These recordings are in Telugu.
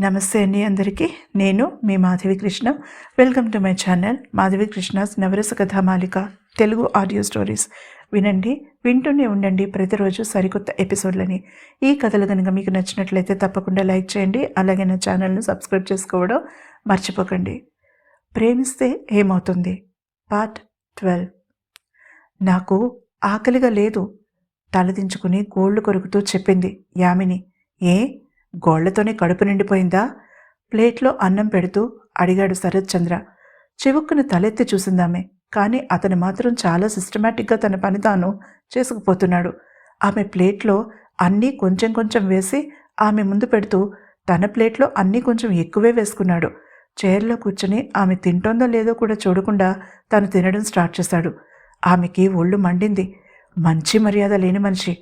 నమస్తే అండి అందరికీ. నేను మీ Madhavi Krishna. Welcome to my channel Madhavi Krishna's Navarasa Kathamalika Telugu audio stories వినండి వింటూనే ఉండండి ప్రతిరోజు సరికొత్త ఎపిసోడ్లని ఈ కథలు కనుక మీకు నచ్చినట్లయితే తప్పకుండా లైక్ చేయండి అలాగే నా ఛానల్ను సబ్స్క్రైబ్ చేసుకోవడం మర్చిపోకండి. ప్రేమిస్తే ఏమవుతుంది? పార్ట్ ట్వెల్వ్ నాకు ఆకలిగా లేదు. తలదించుకుని గోళ్ళు కొరుకుతూ చెప్పింది యామిని. ఏ? గోళ్ళతోనే కడుపు నిండిపోయిందా? ప్లేట్లో అన్నం పెడుతూ అడిగాడు శరత్చంద్ర చివుక్కున తలెత్తి చూసిందామె. కానీ అతను మాత్రం చాలా సిస్టమేటిక్గా తన పని తాను చేసుకుపోతున్నాడు. ఆమె ప్లేట్లో అన్నీ కొంచెం కొంచెం వేసి ఆమె ముందు పెడుతూ తన ప్లేట్లో అన్నీ కొంచెం ఎక్కువే వేసుకున్నాడు. చైర్లో కూర్చుని ఆమె తింటోందో లేదో కూడా చూడకుండా తను తినడం స్టార్ట్ చేశాడు. ఆమెకి ఒళ్ళు మండింది. మంచి మర్యాద లేని మనిషి.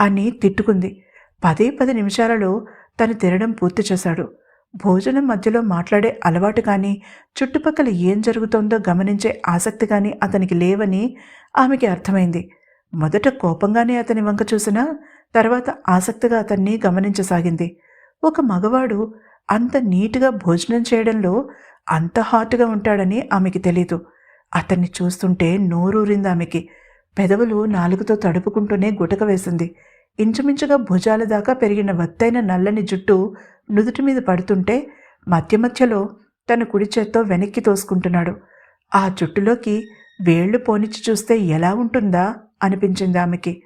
అని తిట్టుకుంది. పదే పది నిమిషాలలో తను తినడం పూర్తి చేశాడు. భోజనం మధ్యలో మాట్లాడే అలవాటు కానీ చుట్టుపక్కల ఏం జరుగుతోందో గమనించే ఆసక్తి కానీ అతనికి లేవని ఆమెకి అర్థమైంది. మొదట కోపంగానే అతని వంక చూసినా తర్వాత ఆసక్తిగా అతన్ని గమనించసాగింది. ఒక మగవాడు అంత నీట్గా భోజనం చేయడంలో అంత హాట్గా ఉంటాడని ఆమెకి తెలీదు. అతన్ని చూస్తుంటే నోరూరింది ఆమెకి. పెదవులు నాలుగుతో తడుపుకుంటూనే గుటక వేసింది. ఇంచుమించుగా భుజాల దాకా పెరిగిన వత్తైన నల్లని జుట్టు నుదుటి మీద పడుతుంటే మధ్య మధ్యలో తన కుడి చేత్తో వెనక్కి తోసుకుంటున్నాడు. ఆ జుట్టులోకి వేళ్ళు పోనిచ్చి చూస్తే ఎలా ఉంటుందా అనిపించింది ఆమెకి.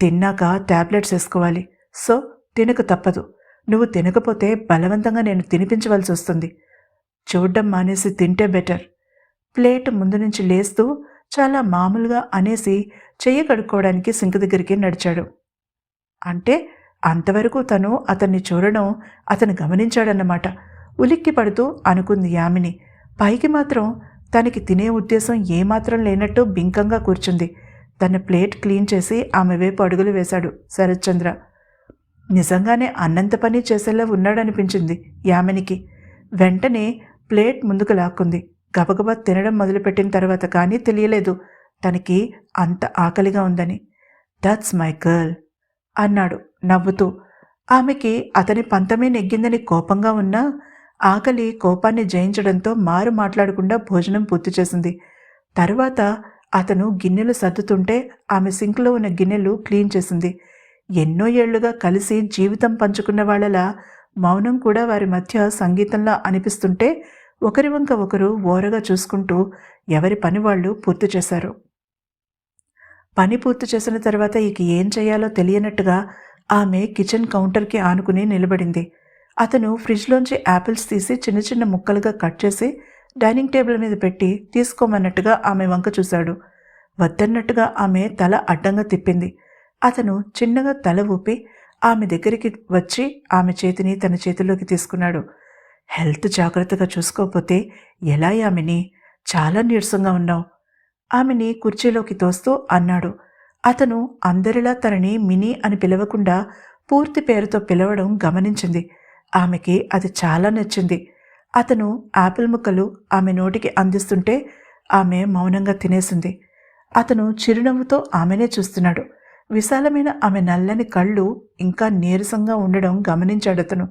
తిన్నాక ట్యాబ్లెట్స్ వేసుకోవాలి. సో తినక తప్పదు. నువ్వు తినకపోతే బలవంతంగా నేను తినిపించవలసి వస్తుంది. చూడ్డం మానేసి తింటే బెటర్. ప్లేట్ ముందు నుంచి లేస్తూ చాలా మామూలుగా అనేసి చెయ్యి కడుక్కోవడానికి సింక్ దగ్గరికి నడిచాడు. అంటే అంతవరకు తను అతన్ని చూడడం అతను గమనించాడన్నమాట. ఉలిక్కి పడుతూ అనుకుంది యామిని. పైకి మాత్రం తనకి తినే ఉద్దేశం ఏమాత్రం లేనట్టు బింకంగా కూర్చుంది. తన ప్లేట్ క్లీన్ చేసి ఆమె వైపు అడుగులు వేశాడు శరత్చంద్ర. నిజంగానే అన్నంత పని చేసేలా ఉన్నాడనిపించింది యామినికి. వెంటనే ప్లేట్ ముందుకు లాక్కుంది. గబగబా తినడం మొదలుపెట్టిన తర్వాత కానీ తెలియలేదు తనకి అంత ఆకలిగా ఉందని. దట్స్ మై గర్ల్ అన్నాడు నవ్వుతూ. ఆమెకి అతని పంతమే నెగ్గిందని కోపంగా ఉన్నా ఆకలి కోపాన్ని జయించడంతో మారు మాట్లాడకుండా భోజనం పూర్తి చేసింది. తర్వాత అతను గిన్నెలు సర్దుతుంటే ఆమె సింక్లో ఉన్న గిన్నెలు క్లీన్ చేసింది. ఎన్నో ఏళ్ళుగా కలిసి జీవితం పంచుకున్న వాళ్ళలా మౌనం కూడా వారి మధ్య సంగీతంలా అనిపిస్తుంటే ఒకరి వంక ఒకరు ఓరగా చూసుకుంటూ ఎవరి పని వాళ్ళు పూర్తి చేశారు. పని పూర్తి చేసిన తర్వాత ఇక ఏం చేయాలో తెలియనట్టుగా ఆమె కిచెన్ కౌంటర్కి ఆనుకుని నిలబడింది. అతను ఫ్రిడ్జ్లోంచి యాపిల్స్ తీసి చిన్న చిన్న ముక్కలుగా కట్ చేసి డైనింగ్ టేబుల్ మీద పెట్టి తీసుకోమన్నట్టుగా ఆమె వంక చూశాడు. వద్దన్నట్టుగా ఆమె తల అడ్డంగా తిప్పింది. అతను చిన్నగా తల ఊపి ఆమె దగ్గరికి వచ్చి ఆమె చేతిని తన చేతిలోకి తీసుకున్నాడు. హెల్త్ జాగ్రత్తగా చూసుకోకపోతే ఎలా ఆమెని చాలా నీరసంగా ఉన్నావు. ఆమెని కుర్చీలోకి తోస్తూ అన్నాడు. అతను అందరిలా తనని మినీ అని పిలవకుండా పూర్తి పేరుతో పిలవడం గమనించింది. ఆమెకి అది చాలా నచ్చింది. అతను ఆపిల్ ముక్కలు ఆమె నోటికి అందిస్తుంటే ఆమె మౌనంగా తినేసింది. అతను చిరునవ్వుతో ఆమెనే చూస్తున్నాడు. విశాలమైన ఆమె నల్లని కళ్ళు ఇంకా నీరసంగా ఉండడం గమనించాడు అతను.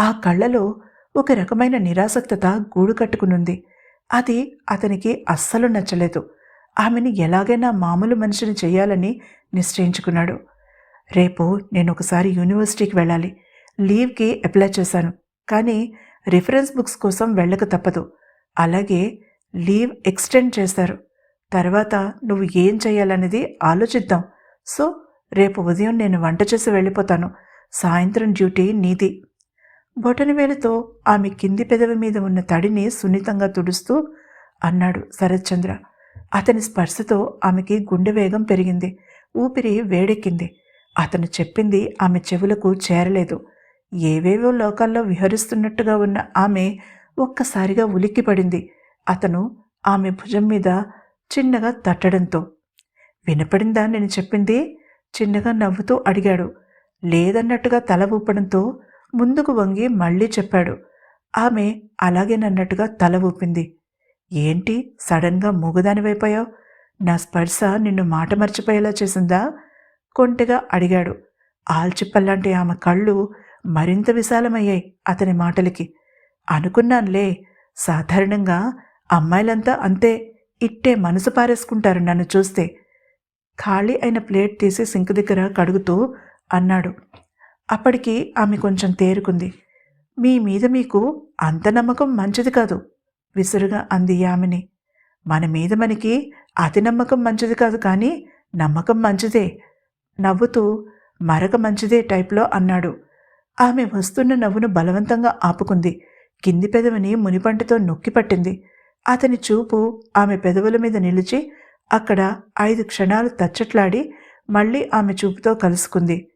ఆ కళ్ళలో ఒక రకమైన నిరాసక్తత గూడు కట్టుకునుంది. అది అతనికి అస్సలు నచ్చలేదు. ఆమెని ఎలాగైనా మామూలు మనిషిని చేయాలని నిశ్చయించుకున్నాడు. రేపు నేను ఒకసారి యూనివర్సిటీకి వెళ్ళాలి. లీవ్కి అప్లై చేశాను. కానీ రిఫరెన్స్ బుక్స్ కోసం వెళ్ళక తప్పదు. అలాగే లీవ్ ఎక్స్టెండ్ చేశారు తర్వాత నువ్వు ఏం చేయాలనేది ఆలోచిద్దాం. సో రేపు ఉదయం నేను వంట చేసి వెళ్ళిపోతాను. సాయంత్రం డ్యూటీ నీది. బొటనవేలుతో ఆమె కింది పెదవి మీద ఉన్న తడిని సున్నితంగా తుడుస్తూ అన్నాడు శరత్చంద్ర. అతని స్పర్శతో ఆమెకి గుండె వేగం పెరిగింది. ఊపిరి వేడెక్కింది. అతను చెప్పింది ఆమె చెవులకు చేరలేదు. ఏవేవో లోకాల్లో విహరిస్తున్నట్టుగా ఉన్న ఆమె ఒక్కసారిగా ఉలిక్కిపడింది అతను ఆమె భుజం మీద చిన్నగా తట్టడంతో. వినపడిందా నేను చెప్పింది? చిన్నగా నవ్వుతూ అడిగాడు. లేదన్నట్టుగా తల ఊపడంతో ముందుకు వంగి మళ్ళీ చెప్పాడు. ఆమె అలాగేనన్నట్టుగా తల ఊపింది. ఏంటి సడన్గా మూగదానివైపోయావు నా స్పర్శ నిన్ను మాట మర్చిపోయేలా చేసిందా? కొంటెగా అడిగాడు. ఆల్చిప్పల్లాంటి ఆమె కళ్ళు మరింత విశాలమయ్యాయి అతని మాటలకి. అనుకున్నానులే సాధారణంగా అమ్మాయిలంతా అంతే ఇట్టే మనసు పారేసుకుంటారు నన్ను చూస్తే. ఖాళీ అయిన ప్లేట్ తీసి సింక్ దగ్గర కడుగుతూ అన్నాడు. అప్పటికి ఆమె కొంచెం తేరుకుంది. మీ మీద మీకు అంత నమ్మకం మంచిది కాదు. విసురుగా అంది యామిని. మన మీద మనకి అతి నమ్మకం మంచిది కాదు కానీ నమ్మకం మంచిదే. నవ్వుతూ మరక మంచిదే టైప్లో అన్నాడు. ఆమె వస్తున్న నవ్వును బలవంతంగా ఆపుకుంది. కింది పెదవిని మునిపంటతో నొక్కి పట్టింది. అతని చూపు ఆమె పెదవుల మీద నిలిచి అక్కడ ఐదు క్షణాలు తచ్చట్లాడి మళ్ళీ ఆమె చూపుతో కలుసుకుంది.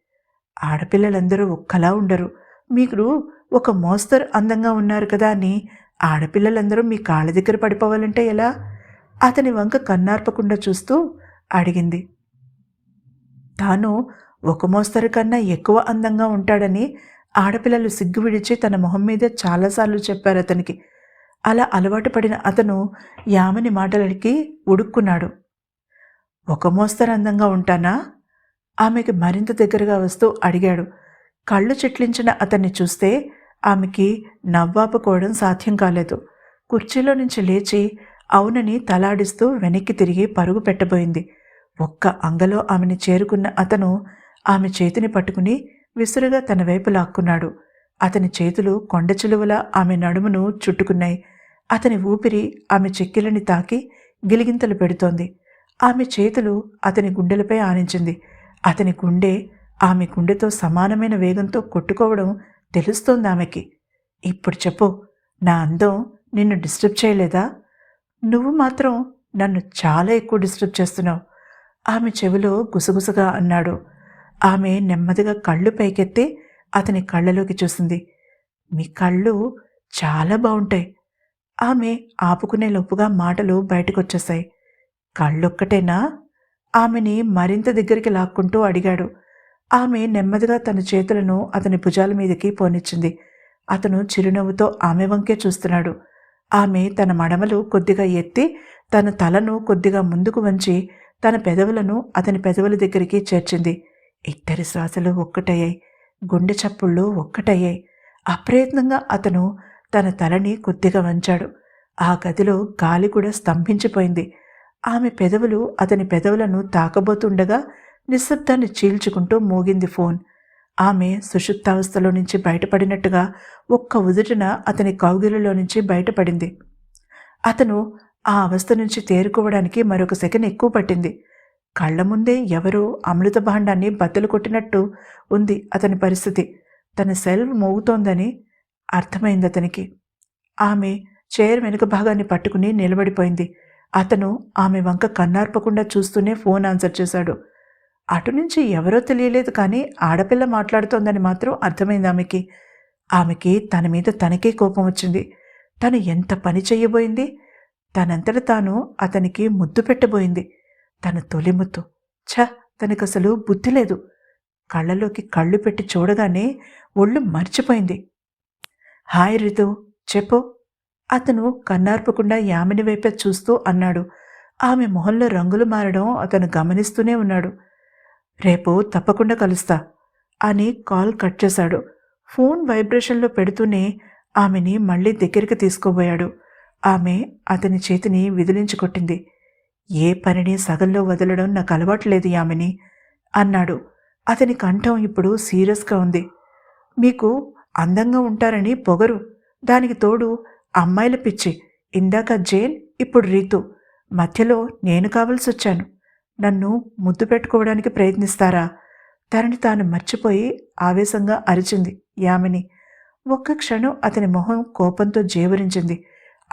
ఆడపిల్లలందరూ ఒక్కలా ఉండరు. మీరు ఒక మోస్తరు అందంగా ఉన్నారు కదా అని ఆడపిల్లలందరూ మీ కాళ్ళ దగ్గర పడిపోవాలంటే ఎలా? అతని వంక కన్నార్పకుండా చూస్తూ అడిగింది. తాను ఒక మోస్తరు కన్నా ఎక్కువ అందంగా ఉంటాడని ఆడపిల్లలు సిగ్గు విడిచి తన మొహం మీద చాలాసార్లు చెప్పారు అతనికి. అలా అలవాటు పడిన అతను యామని మాటలకి ఉడుక్కున్నాడు. ఒక మోస్తరు అందంగా ఉంటానా? ఆమెకి మరింత దగ్గరగా వస్తూ అడిగాడు. కళ్ళు చిట్లించిన అతన్ని చూస్తే ఆమెకి నవ్వాపుకోవడం సాధ్యం కాలేదు. కుర్చీలో నుంచి లేచి అవునని తలాడిస్తూ వెనక్కి తిరిగి పరుగు పెట్టబోయింది. ఒక్క అంగలో ఆమెని చేరుకున్న అతను ఆమె చేతిని పట్టుకుని విసురుగా తన వైపు లాక్కున్నాడు. అతని చేతులు కొండ చిలువల ఆమె నడుమును చుట్టుకున్నాయి. అతని ఊపిరి ఆమె చెక్కిలని తాకి గిలిగింతలు పెడుతోంది. ఆమె చేతులు అతని గుండెలపై ఆనించింది. అతని గుండె ఆమె గుండెతో సమానమైన వేగంతో కొట్టుకోవడం తెలుస్తోంది ఆమెకి. ఇప్పుడు చెప్పు నా అందం నిన్ను డిస్టర్బ్ చేయలేదా? నువ్వు మాత్రం నన్ను చాలా ఎక్కువ డిస్టర్బ్ చేస్తున్నావు. ఆమె చెవిలో గుసగుసగా అన్నాడు. ఆమె నెమ్మదిగా కళ్ళు పైకెత్తి అతని కళ్ళలోకి చూసింది. మీ కళ్ళు చాలా బాగుంటాయి. ఆమె ఆపుకునే లోపుగా మాటలు బయటకొచ్చేశాయి. కళ్ళొక్కటేనా? ఆమెని మరింత దగ్గరికి లాక్కుంటూ అడిగాడు. ఆమె నెమ్మదిగా తన చేతులను అతని భుజాల మీదకి పోనిచ్చింది. అతను చిరునవ్వుతో ఆమె వంకే చూస్తున్నాడు. ఆమె తన మడమలు కొద్దిగా ఎత్తి తన తలను కొద్దిగా ముందుకు వంచి తన పెదవులను అతని పెదవుల దగ్గరికి చేర్చింది. ఇద్దరి శ్వాసలు ఒక్కటయ్యాయి. గుండె చప్పుళ్ళు ఒక్కటయ్యాయి. అప్రయత్నంగా అతను తన తలని కొద్దిగా వంచాడు. ఆ గదిలో గాలి కూడా స్తంభించిపోయింది. ఆమె పెదవులు అతని పెదవులను తాకబోతుండగా నిశ్శబ్దాన్ని చీల్చుకుంటూ మోగింది ఫోన్. ఆమె సుషుప్తావస్థలో నుంచి బయటపడినట్టుగా ఒక్క ఉదుటిన అతని కౌగిలిలో నుంచి బయటపడింది. అతను ఆ అవస్థ నుంచి తేరుకోవడానికి మరొక సెకండ్ ఎక్కువ పట్టింది. కళ్ళ ముందే ఎవరో అమృత భాండాన్ని బద్దలు కొట్టినట్టు ఉంది అతని పరిస్థితి. తన సెల్ మోగుతోందని అర్థమైంది అతనికి. ఆమె చైర్ వెనుక భాగాన్ని పట్టుకుని నిలబడిపోయింది. అతను ఆమె వంక కన్నార్పకుండా చూస్తూనే ఫోన్ ఆన్సర్ చేశాడు. అటు నుంచి ఎవరో తెలియలేదు కానీ ఆడపిల్ల మాట్లాడుతోందని మాత్రం అర్థమైంది ఆమెకి. ఆమెకి తన మీద తనకే కోపం వచ్చింది. తను ఎంత పని చెయ్యబోయింది తనంతట తాను అతనికి ముద్దు పెట్టబోయింది. తన తొలి ముద్దు. ఛ! తనకు అసలు బుద్ధి లేదు. కళ్ళలోకి కళ్ళు పెట్టి చూడగానే ఒళ్ళు మర్చిపోయింది. హాయ్ రితు చెప్పు. అతను కన్నార్పకుండా యామిని వైపే చూస్తూ అన్నాడు. ఆమె మొహంలో రంగులు మారడం అతను గమనిస్తూనే ఉన్నాడు. రేపు తప్పకుండా కలుస్తా అని కాల్ కట్ చేశాడు. ఫోన్ వైబ్రేషన్లో పెడుతూనే ఆమెని మళ్ళీ దగ్గరికి తీసుకోబోయాడు ఆమె అతని చేతిని విదిలించుకొట్టింది ఏ పనిని సగంలో వదలడం నాకు అలవాట్లేదు ఆమెని అన్నాడు. అతని కంఠం ఇప్పుడు సీరియస్గా ఉంది. మీకు అందంగా ఉంటారని పొగరు. దానికి తోడు అమ్మాయిల పిచ్చి. ఇందాక జైన్ ఇప్పుడు రీతు. మధ్యలో నేను కావలసి వచ్చాను నన్ను ముద్దు పెట్టుకోవడానికి ప్రయత్నిస్తారా? తనని తాను మర్చిపోయి ఆవేశంగా అరిచింది యామిని. ఒక్క క్షణం అతని మొహం కోపంతో జేవరించింది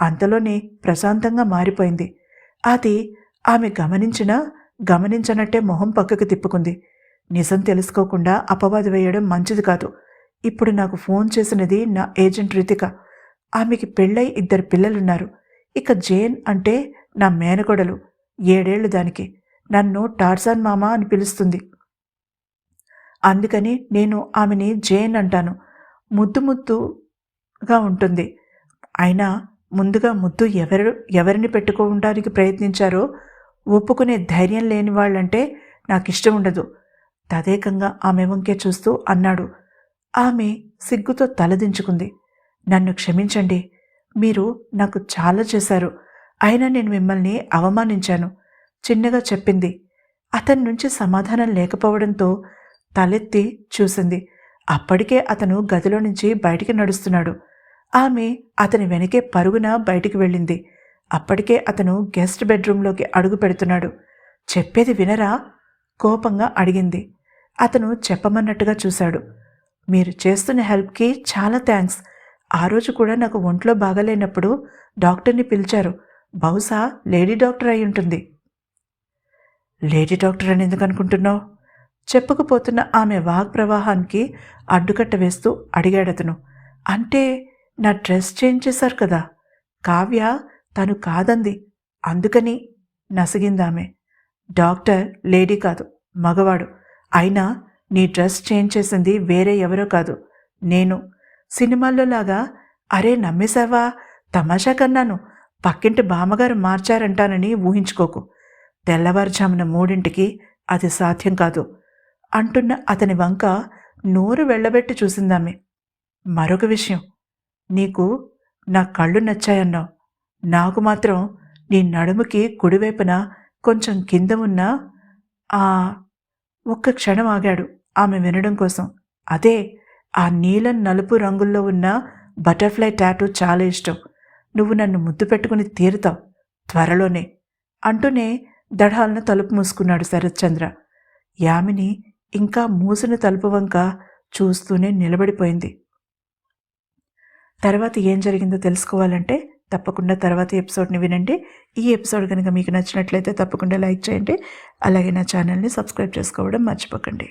అంతలోనే ప్రశాంతంగా మారిపోయింది. అది ఆమె గమనించినా గమనించనట్టే మొహం పక్కకు తిప్పుకుంది. నిజం తెలుసుకోకుండా అపవాదు వేయడం మంచిది కాదు. ఇప్పుడు నాకు ఫోన్ చేసినది నా ఏజెంట్ రితిక. ఆమెకి పెళ్ళై ఇద్దరు పిల్లలున్నారు. ఇక జేన్ అంటే నా మేనకోడలు. ఏడేళ్ళు దానికి. నన్ను టార్జాన్ మామ అని పిలుస్తుంది. అందుకని నేను ఆమెని జేన్ అంటాను. ముద్దు ముద్దుగా ఉంటుంది. అయినా ముందుగా ముద్దు ఎవరు ఎవరిని పెట్టుకోవడానికి ప్రయత్నించారో ఒప్పుకునే ధైర్యం లేని వాళ్ళంటే నాకు ఇష్టం ఉండదు. తదేకంగా ఆమె వంకే చూస్తూ అన్నాడు. ఆమె సిగ్గుతో తలదించుకుంది నన్ను క్షమించండి. మీరు నాకు చాలా చేశారు. అయినా నేను మిమ్మల్ని అవమానించాను. చిన్నగా చెప్పింది. అతని నుంచి సమాధానం లేకపోవడంతో తలెత్తి చూసింది. అప్పటికే అతను గదిలో నుంచి బయటికి నడుస్తున్నాడు. ఆమె అతని వెనకే పరుగున బయటికి వెళ్ళింది. అప్పటికే అతను గెస్ట్ బెడ్రూంలోకి అడుగు పెడుతున్నాడు. చెప్పేది వినరా? కోపంగా అడిగింది. అతను చెప్పమన్నట్టుగా చూశాడు. మీరు చేస్తున్న హెల్ప్కి చాలా థ్యాంక్స్ ఆ రోజు కూడా నాకు ఒంట్లో బాగలేనప్పుడు డాక్టర్ని పిలిచారు. బహుశా లేడీ డాక్టర్ అయి ఉంటుంది. లేడీ డాక్టర్ అని ఎందుకు అనుకుంటున్నావు? చెప్పుకుపోతున్న ఆమె వాగ్ ప్రవాహానికి అడ్డుకట్ట వేస్తూ అడిగాడతను. అంటే నా డ్రెస్ చేంజ్ చేశారు కదా. కావ్య తను కాదంది. అందుకని నసిగిందామె. డాక్టర్ లేడీ కాదు మగవాడు. అయినా నీ డ్రెస్ చేంజ్ చేసింది వేరే ఎవరో కాదు నేను. సినిమాల్లో లాగా అరే నమ్మేశావా? తమాషా కన్నాను. పక్కింటి బామ్మగారు మార్చారంటానని ఊహించుకోకు. తెల్లవారుజామున మూడింటికి అది సాధ్యం కాదు. అంటున్న అతని వంక నోరు వెళ్ళబెట్టి చూసిందామె. మరొక విషయం. నీకు నా కళ్ళు నచ్చాయన్నావు. నాకు మాత్రం నీ నడుముకి కుడివైపున కొంచెం కింద ఉన్న ఆ ఒక్క క్షణం ఆగాడు ఆమె వినడం కోసం. అదే ఆ నీలం నలుపు రంగుల్లో ఉన్న బటర్ఫ్లై టాటూ చాలా ఇష్టం. నువ్వు నన్ను ముద్దు పెట్టుకుని తీరుతావు. త్వరలోనే. అంటూనే దఢాలను తలుపు మూసుకున్నాడు శరత్చంద్ర. యామిని ఇంకా మూసిన తలుపు వంక చూస్తూనే నిలబడిపోయింది. తర్వాత ఏం జరిగిందో తెలుసుకోవాలంటే తప్పకుండా తర్వాత ఎపిసోడ్ని వినండి. ఈ ఎపిసోడ్ కనుక మీకు నచ్చినట్లయితే తప్పకుండా లైక్ చేయండి. అలాగే నా ఛానల్ని సబ్స్క్రైబ్ చేసుకోవడం మర్చిపోకండి.